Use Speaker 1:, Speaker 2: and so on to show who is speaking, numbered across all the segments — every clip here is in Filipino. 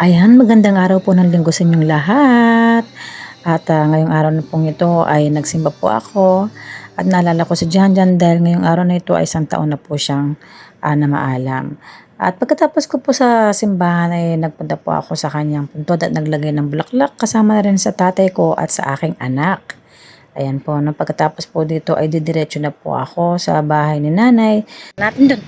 Speaker 1: Ayan, magandang araw po ng linggo sa inyong lahat. At ah, ngayong araw na pong ito ay nagsimba po ako. At naalala ko si Jan Jan dahil ngayong araw na ito ay isang taon na po siyang ah, namaalam. At pagkatapos ko po sa simbahan ay nagpunta po ako sa kanyang puntod at naglagay ng bulaklak kasama na rin sa tatay ko at sa aking anak. Ayan po, no, pagkatapos po dito ay didiretso na po ako sa bahay ni nanay. Natin doon.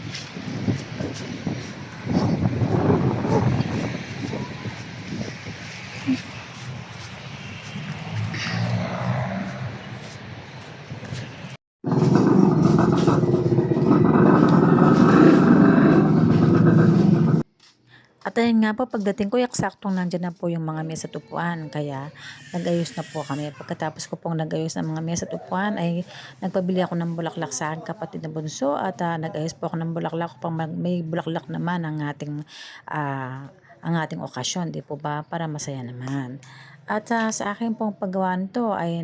Speaker 1: At ayun nga po, pagdating ko, eksaktong nandyan na po yung mga mesa tupuan. Kaya nag-ayos na po kami. Pagkatapos ko pong nag-ayos ng mga mesa tupuan, ay nagpabili ako ng bulaklak sa aking kapatid na bunso. At ah, nag-ayos po ako ng bulaklak upang mag- may bulaklak naman ang ating, ah, ang ating okasyon, di po ba? Para masaya naman. At ah, sa aking pong paggawa nito ay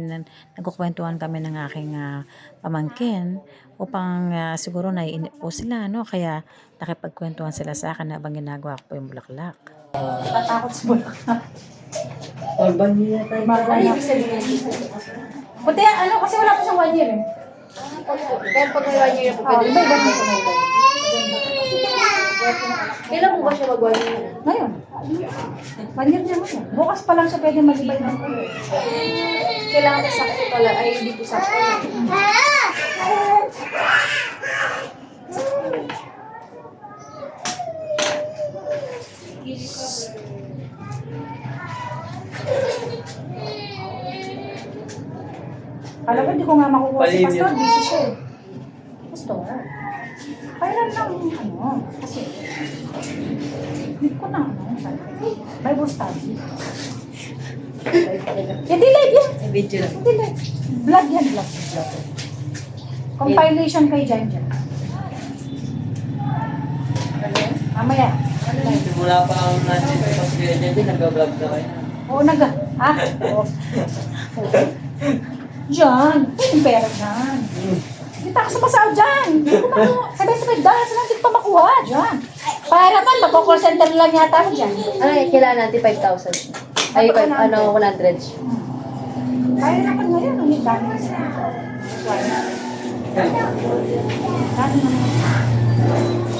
Speaker 1: nagkukwentuhan kami ng aking ah, pamangkin upang ah, siguro naiinip po sila, no? Kaya nakipagkwentuhan sila sa akin habang ginagawa ko po yung bulaklak.
Speaker 2: Tatakot sa bulaklak.
Speaker 3: Pagban niya tayo.
Speaker 2: Ano ibig sabihin? Puti, ano, kasi wala pa siyang one year eh.
Speaker 4: Pero pag may one year po,
Speaker 2: Oh,
Speaker 4: pwede
Speaker 2: ito.
Speaker 4: Kailan po ba siya mag?
Speaker 2: Ngayon. One year na naman. Bukas pa lang siya pwede mag-iba ng kulay.
Speaker 4: Kailangan na sakto pala, ay hindi po sakto.
Speaker 2: Alam ko, hindi ko nga makukuha si Pastor. Busy siya eh. Pastor. Kailan lang, ano, kasi, hindi ko na, ano. Bible study. Hindi live yan.
Speaker 3: Video na.
Speaker 2: Hindi live. Vlog yan, vlog. vlog. Compilation kay Jan Jan. Mamaya.
Speaker 3: Simula pa ang natin sa kaya niya din, nag-vlog na kayo.
Speaker 2: Oo, nag... Ha? Oo. Jan, yung pera dyan. Kita ka sa pasal dyan. Hindi. Sabay-sabay dahil sila hindi ko pa makuha dyan. Para man, magko-call center lang yata ako dyan.
Speaker 4: Ano, kailangan natin 5,000. Ay, five, ano, 100.
Speaker 2: Kaya naman ngayon, ang dami kasi. Dami naman.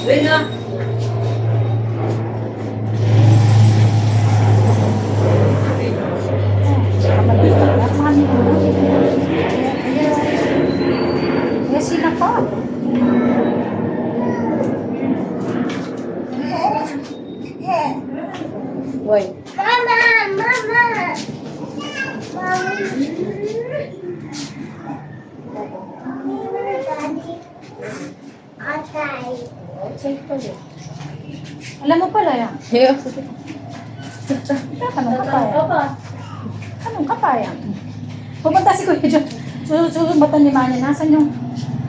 Speaker 3: Wait na!
Speaker 2: Yes, sila pa.
Speaker 4: Boy.
Speaker 2: Alam mo pala yan. Tanong ka pa yan. Tanong ka pa yan. Pupunta si Kuya John. Susumbatan ni Manya. Nasaan yung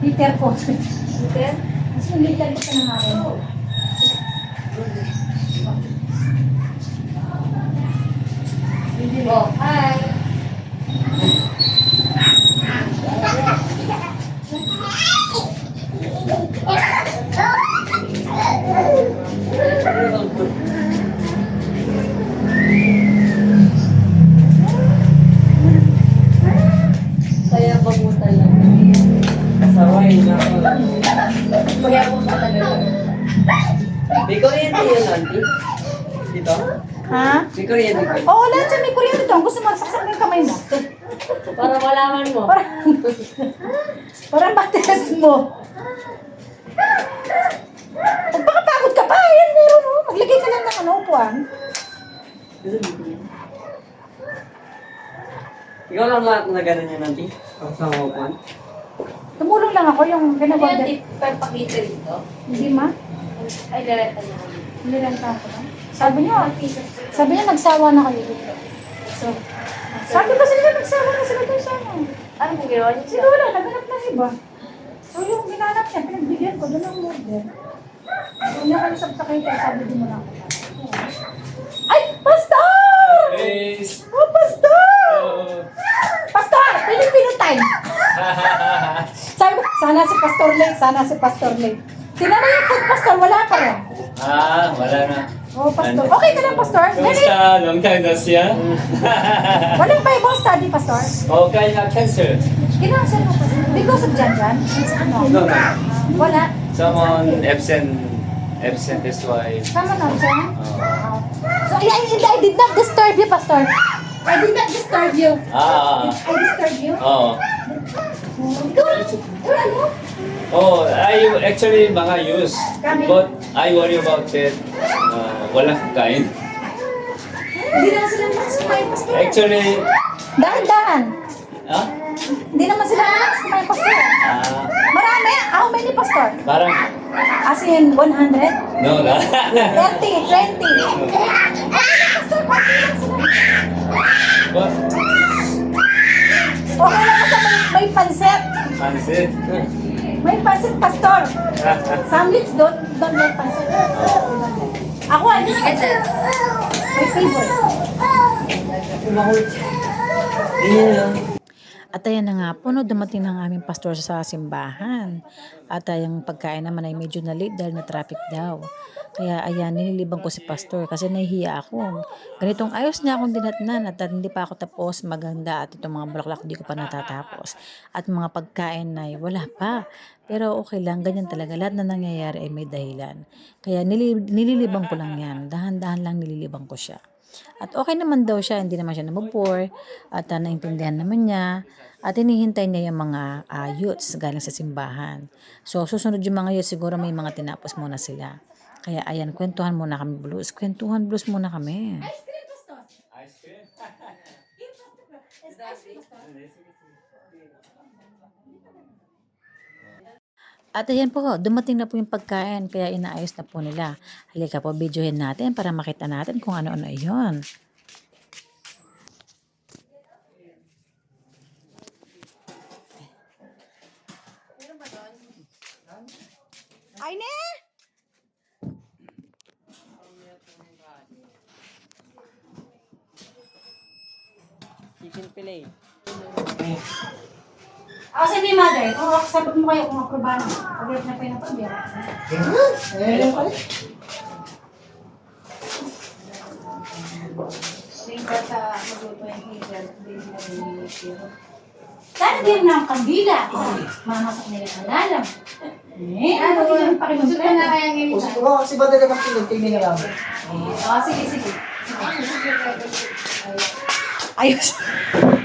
Speaker 2: liter ko?
Speaker 4: Okay?
Speaker 2: Kasi yung liter ko nangayon ko.
Speaker 4: Oh, hi. Kaya po sa talaga.
Speaker 3: May kuryente yun, auntie? Dito?
Speaker 2: Ha?
Speaker 3: May kuryente ka?
Speaker 2: Oo, lahat siya may kuryente doon. Gusto mo, saksak yung kamay mo.
Speaker 4: Para malaman mo.
Speaker 2: Parang matest mo. Magpakapagod ka pa. Yan, meron mo. Maglagay ka lang ng ano, upuan.
Speaker 3: Ikaw lang lahat na gano'n yun, auntie? Ang sa upuan?
Speaker 2: Tumulong lang ako yung
Speaker 4: Ano
Speaker 2: ginagawa.
Speaker 4: yan, tip, pakita dito?
Speaker 2: Hindi ma.
Speaker 4: Ay, lalata niya.
Speaker 2: Nilanta ko na. Sabi niya, sabi niya nagsawa na kayo dito. So, sabi ko sila nagsawa na sila doon sa ano.
Speaker 4: Ano po ginawa niya
Speaker 2: Sino wala, naganap na iba. So yung ginanap niya, pinagbigyan ko, doon ang order. Kung nakalusap sa kayo, sabi din mo na ako. Ay, Pastor!
Speaker 3: Please!
Speaker 2: Oh, Pastor! Pastor! Filipino time! Sabi ko, sana si Pastor Lay, sana si Pastor Lay. Tinanong yung food pastor, wala pa rin.
Speaker 5: Ah, wala na.
Speaker 2: Oh, pastor. Okay ka lang, pastor?
Speaker 5: Kamusta? Long time no see, ah?
Speaker 2: Walang Bible study, pastor.
Speaker 5: Okay na cancel.
Speaker 2: Kinansel mo, pastor. Because of Jan? Ano?
Speaker 5: No, no.
Speaker 2: Wala.
Speaker 5: Someone absent. Absent, that's why.
Speaker 2: Tama na, sir.
Speaker 5: Uh,
Speaker 2: So, I, I, I did not disturb you, pastor. I did not disturb you.
Speaker 5: ah,
Speaker 2: I disturb you?
Speaker 5: oh. Oh, I actually mga use. But I worry about that. Uh, walang kain.
Speaker 2: Hindi naman sila nakasumay, pastor.
Speaker 5: Actually,
Speaker 2: Dahan-dahan.
Speaker 5: ah,
Speaker 2: Hindi naman sila nakasumay, pastor.
Speaker 5: ah,
Speaker 2: Marami. How many, pastor?
Speaker 5: parang,
Speaker 2: As in, 100? 30, 20.
Speaker 5: no na.
Speaker 2: Pastor, konti lang sila.
Speaker 5: But,
Speaker 2: Okay lang kasi may, may pansit.
Speaker 5: pansit.
Speaker 2: May pansit, pastor. Sandwich, don't, don't like pansit. Ako, I don't like it. My favorite.
Speaker 1: At ayan na nga po, no, dumating na ang aming pastor sa simbahan. At yung pagkain naman ay medyo na late dahil na traffic daw. Kaya ayan, nililibang ko si pastor kasi nahihiya ako. Ganitong ayos na akong dinatnan at hindi pa ako tapos maganda at itong mga bulaklak di ko pa natatapos. At mga pagkain ay wala pa. Pero okay lang, ganyan talaga. Lahat na nangyayari ay may dahilan. Kaya nili- nililibang ko lang yan. Dahan-dahan lang nililibang ko siya. At okay naman daw siya, hindi naman siya nabubore at uh, naintindihan naman niya at hinihintay niya yung mga uh, youths galing sa simbahan. So susunod yung mga youths, siguro may mga tinapos muna sila. Kaya ayan, kwentuhan muna kami blues. Kwentuhan blues muna kami. At ayan po, dumating na po yung pagkain, kaya inaayos na po nila. Halika po, videohin natin para makita natin kung ano-ano iyon.
Speaker 2: Ay, ne!
Speaker 3: Chicken fillet.
Speaker 2: Ako sa ni mother, kung ako sagot mo kayo kung aprobahan mo. Pag-irap na kayo ng pag-irap. Sana din na ang kandila. Mamasak nila ang lalam. Eh, ano yung pakinumpleto?
Speaker 6: O sige ba, kasi ba talaga pinag tingin na namin?
Speaker 2: Oh, sige, sige. Ayos.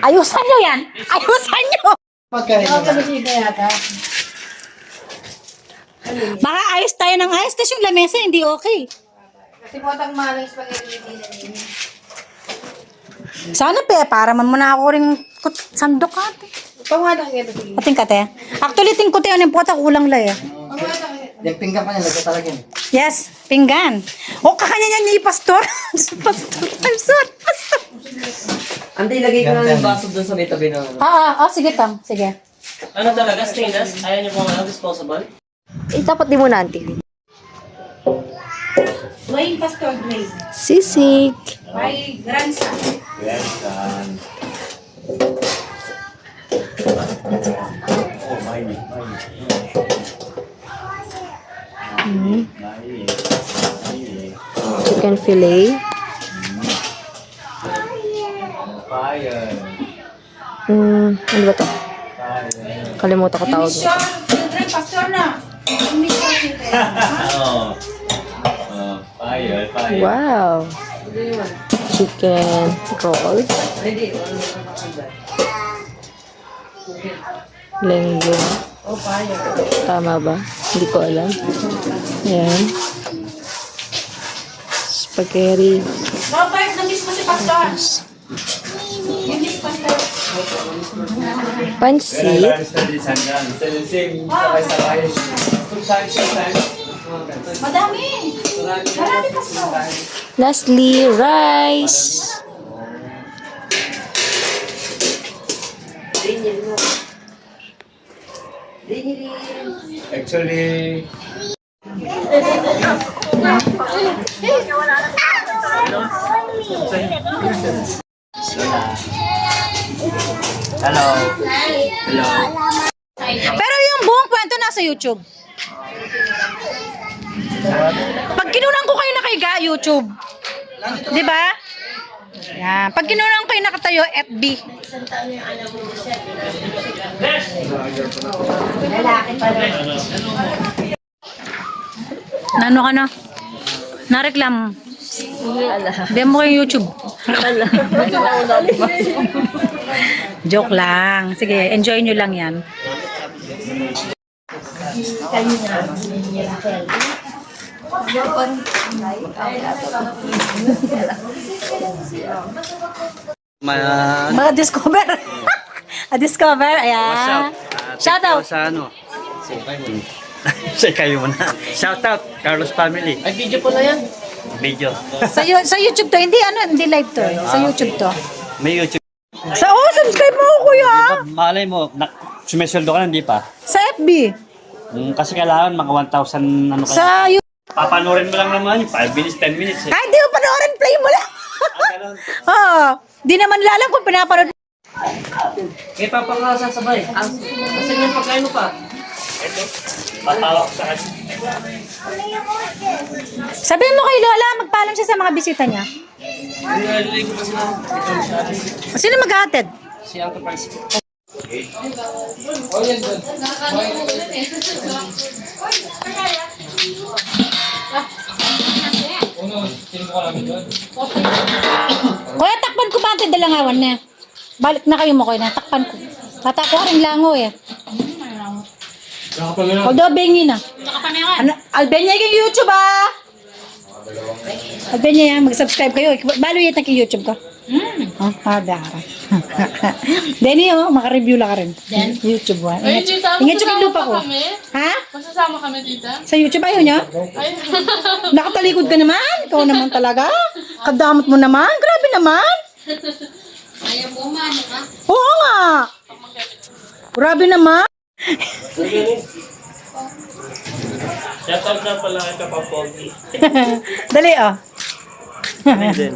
Speaker 2: Ayusan nyo yan! Ayusan nyo!
Speaker 6: Pagkain.
Speaker 2: Baka ayos tayo ng ayos, tapos yung lamesa hindi okay.
Speaker 4: Kasi po tang maling spaghetti din
Speaker 2: Sana pe, para man muna ako rin sandok ate.
Speaker 4: Pangadang ito sige.
Speaker 2: Ating kate. Actually, ting kote yun yung pota kulang lay.
Speaker 6: Yung pinggan pa niya, lagay talaga yun.
Speaker 2: Yes, pinggan. O, kakanya niya ni Pastor. pastor. I'm sorry, Pastor.
Speaker 3: Ante, ilagay ko na yung baso doon sa may tabi ng ano.
Speaker 2: Ah, ah, oh, sige tam. Sige.
Speaker 3: Ano talaga, stainless? Ayaw niyo pong ano, disposable?
Speaker 4: Eh, dapat di mo na, auntie.
Speaker 2: Dwayne Pastor Grade.
Speaker 4: Sisig.
Speaker 2: My grandson.
Speaker 5: Welcome. Oh, my, my.
Speaker 4: Mm-hmm.
Speaker 5: My.
Speaker 4: Chicken fillet. Hmm, ano ba to? Kalimutan ko tawag.
Speaker 2: Na.
Speaker 5: Oh. Oh, fire, fire.
Speaker 4: Wow. Chicken roll. Lenggo. Tama ba? Hindi ko alam. Ayan. Spaghetti.
Speaker 2: Robert, na-miss mo si Pastor.
Speaker 5: Times.
Speaker 2: Madami. Marami Pastor.
Speaker 4: Lastly, rice.
Speaker 5: Actually, Hello. Hello.
Speaker 2: Pero yung buong kwento nasa YouTube. Pag kinunan ko kayo nakahiga, YouTube. Di ba? Yan. Pag kinunan ko kayo nakatayo, FB. Nano ka na? Nareklam. Demo mo yung YouTube. Joke lang. Sige, enjoy nyo lang yan. Mga discover. A discover, ayan.
Speaker 7: Ah,
Speaker 2: Shout out.
Speaker 7: Sa ano? Say kayo muna. Shout out, Carlos family.
Speaker 3: Ay, video po na yan.
Speaker 7: Video.
Speaker 2: Sa, sa YouTube to, hindi ano, hindi live to. Sa YouTube to.
Speaker 7: May YouTube.
Speaker 2: Sa, oh, subscribe mo ako, kuya.
Speaker 7: Malay mo, na, sumisweldo ka na, hindi pa?
Speaker 2: Sa FB.
Speaker 7: Mm, kasi kailangan mga 1,000 ano
Speaker 2: Sa
Speaker 7: kaya.
Speaker 2: YouTube.
Speaker 7: Papanoorin mo lang naman, 5 minutes, 10 minutes. Eh.
Speaker 2: Kahit di mo panoorin, play mo lang.
Speaker 7: Ah, ganun.
Speaker 2: Oo. Di naman lalam kung pinapanood.
Speaker 3: Kaya pa pang sasabay. Ang, asan yung pagkain mo pa?
Speaker 7: Tatawag ko sa kanya.
Speaker 2: Sabihin mo kay Lola, magpaalam siya sa mga bisita niya.
Speaker 3: Nilalilig ko sila.
Speaker 2: Sino maghahatid?
Speaker 3: Si Uncle Francis.
Speaker 2: Kuya, takpan ko pa ang dalangawan na. Balik na kayo mo, kuya, na. Takpan ko. Tatako rin lango eh. Although, bengi na. Ano, Albania yung YouTube ah! Albania yan, mag-subscribe kayo. Balo yan kay YouTube ko. Mm. Oh, ada. Denny oh, maka-review lang ka rin. YouTube ah.
Speaker 8: Ay,
Speaker 2: Ingat,
Speaker 8: tita,
Speaker 2: ingat yung lupa
Speaker 8: pa
Speaker 2: ko.
Speaker 8: kami.
Speaker 2: Ha?
Speaker 8: Masasama kami, tita.
Speaker 2: Sa YouTube ayaw niya?
Speaker 8: Ay,
Speaker 2: Nakatalikod ka naman. Ikaw naman talaga. Kadamot mo naman. Grabe naman.
Speaker 8: ayaw mo, mano ka.
Speaker 2: Oo nga. Grabe naman.
Speaker 3: Shoutout na pala kay Kapapogi.
Speaker 2: Dali oh.
Speaker 3: Then,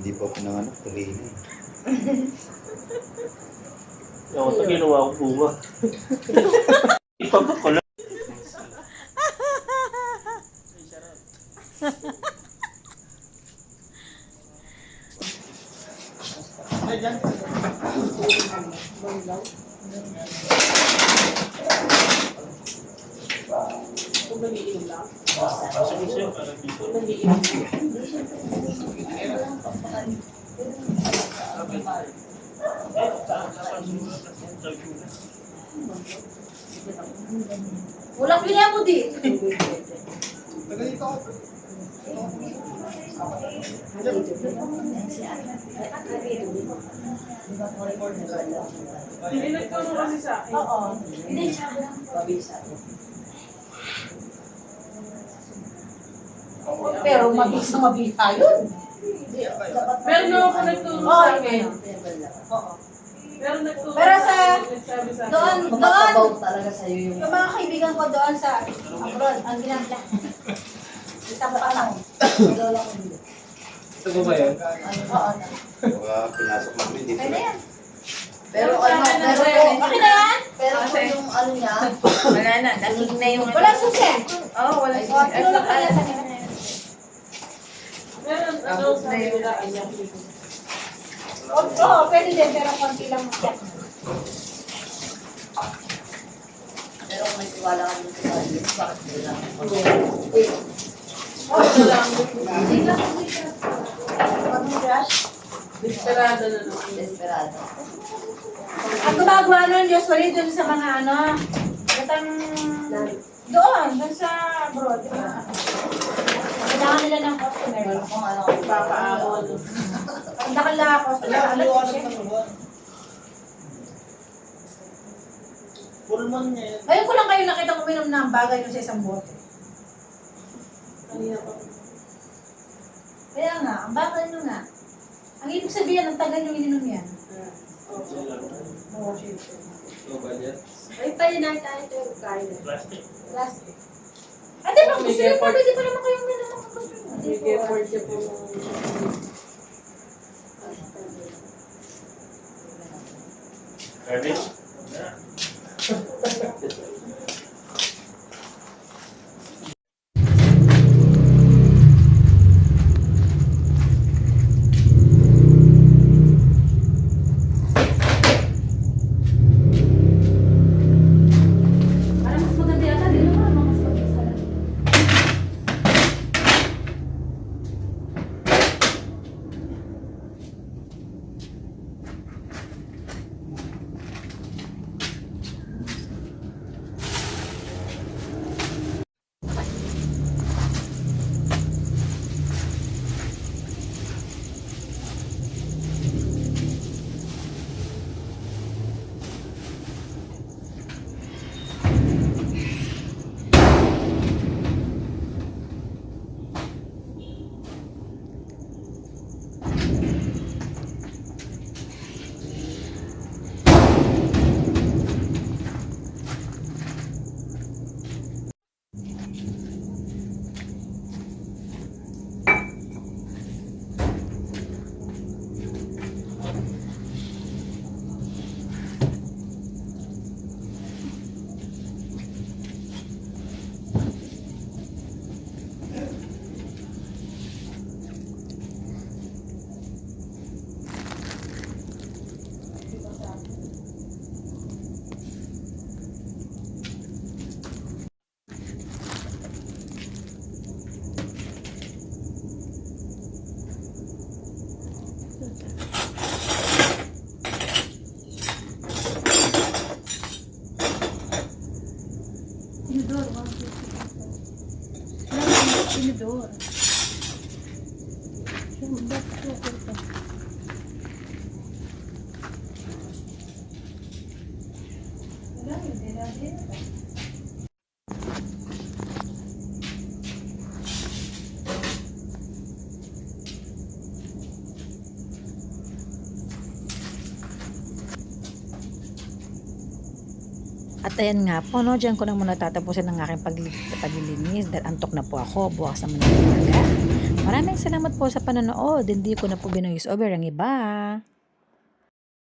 Speaker 6: Hindi pa pinanganak, tuloy na eh.
Speaker 3: Ako ginawa ko bunga. Ipabak
Speaker 2: Wala pinya mo di. Pero mabisa mabisa yun.
Speaker 8: Meron na ako nagturo
Speaker 2: Oo,
Speaker 8: sa akin.
Speaker 2: Oo.
Speaker 8: Meron nagturo
Speaker 2: Pero
Speaker 8: sa
Speaker 2: sa-
Speaker 8: akin. Nagsabi sa.
Speaker 2: Doon, doon.
Speaker 4: Makabaw talaga sa'yo yung...
Speaker 2: Yung mga kaibigan ko doon sa abroad, ang ginagawa. Isang panang.
Speaker 3: Ito ba ba yun?
Speaker 2: Oo.
Speaker 6: Mga pinasok mo rin dito.
Speaker 2: Pwede yan.
Speaker 4: Pero ano, pero po,
Speaker 2: Okay na yan?
Speaker 4: pero po yung ano niya,
Speaker 9: Wala na, naging na yung...
Speaker 2: Wala susi.
Speaker 9: Oo, oh, wala
Speaker 2: O, tinulak ka yan sa nila.
Speaker 8: Meron, ano, sa nila.
Speaker 2: Oo, pwede din, pero konti lang.
Speaker 4: pero may tiwala ka dun sa sarili, bakit wala?
Speaker 8: Desperado na naman.
Speaker 4: Desperado.
Speaker 2: Ang gumagawa nun, usually dun sa mga ano, katang doon, dun sa abroad. Kailangan nila ng customer.
Speaker 4: Kung ano,
Speaker 8: Papaamon.
Speaker 2: Nakala ako. Nakala ko siya.
Speaker 3: Pulmon niya yun.
Speaker 2: Ngayon ko lang kayo nakita ko minom ng bagay nyo sa isang bote. Kaya nga, ang bagay nyo nga. Ang ibig sabihin, ang tagal nyo ininom yan. Okay. Oh, shit. So, budget?
Speaker 8: Ay, tayo na tayo ito.
Speaker 7: Plastic.
Speaker 2: Plastic. Ah, Ate, pag gusto nyo po, pwede pa naman kayong minum ang gusto nyo.
Speaker 8: Sige, po.
Speaker 7: Ready?
Speaker 1: At ayan nga po, no, dyan ko na muna tatapusin ang aking pagli- paglilinis dahil antok na po ako, bukas naman ng umaga. Maraming salamat po sa panonood, hindi ko na po binuhis over ang iba.